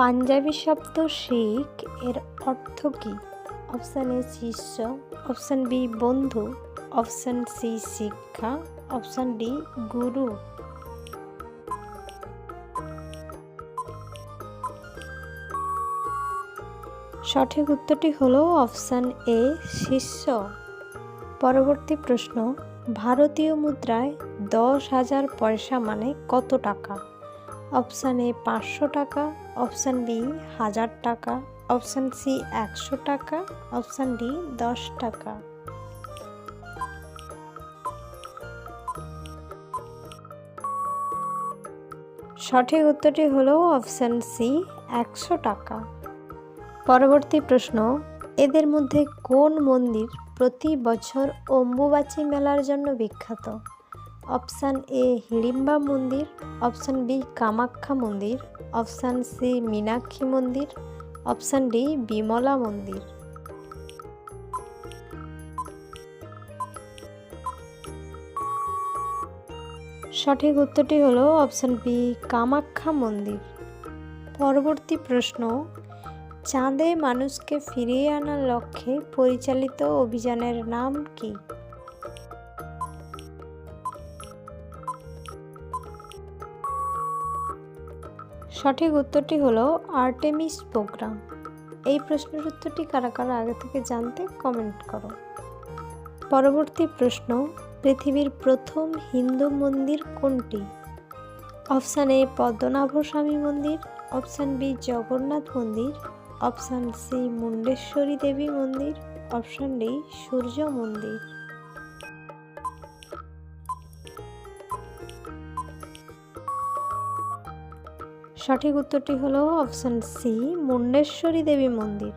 পাঞ্জাবি শব্দ শিখ এর অর্থ কী? অপশান এ শিষ্য। অপশান বি বন্ধু। অপশান সি শিক্ষা। অপশান ডি গুরু। সঠিক উত্তরটি হলো অপশান এ শিষ্য। পরবর্তী প্রশ্ন, ভারতীয় মুদ্রায় দশ হাজার পয়সা মানে কত টাকা? অপশান এ পাঁচশো টাকা, অপশান বি হাজার টাকা, অপশান সি একশো টাকা, অপশান ডি দশ টাকা। সঠিক উত্তরটি হলো অপশান সি একশো টাকা। পরবর্তী প্রশ্ন, এদের মধ্যে কোন মন্দির প্রতি বছর অম্বুবাচী মেলার জন্য বিখ্যাত? অপশান এ হিড়িম্বা মন্দির, অপশান বি কামাখ্যা মন্দির, অপশান সি মীনাক্ষী মন্দির, অপশান ডি বিমলা মন্দির। সঠিক উত্তরটি হলো অপশান বি কামাখ্যা মন্দির। পরবর্তী প্রশ্ন, চাঁদে মানুষকে ফিরিয়ে আনার লক্ষ্যে পরিচালিত অভিযানের নাম কি? সঠিক উত্তরটি হলো আর্টেমিস প্রোগ্রাম। এই প্রশ্নের উত্তরটি কারা কারা আগে থেকে জানতে কমেন্ট করো। পরবর্তী প্রশ্ন, পৃথিবীর প্রথম হিন্দু মন্দির কোনটি? অপশান এ পদ্মনাভ স্বামী মন্দির। অপশান বি, জগন্নাথ মন্দির। অপশান সি, মুন্ডেশ্বরী দেবী মন্দির। অপশান ডি, সূর্য মন্দির। সঠিক উত্তরটি হলো অপশান সি মুন্ডেশ্বরী দেবী মন্দির।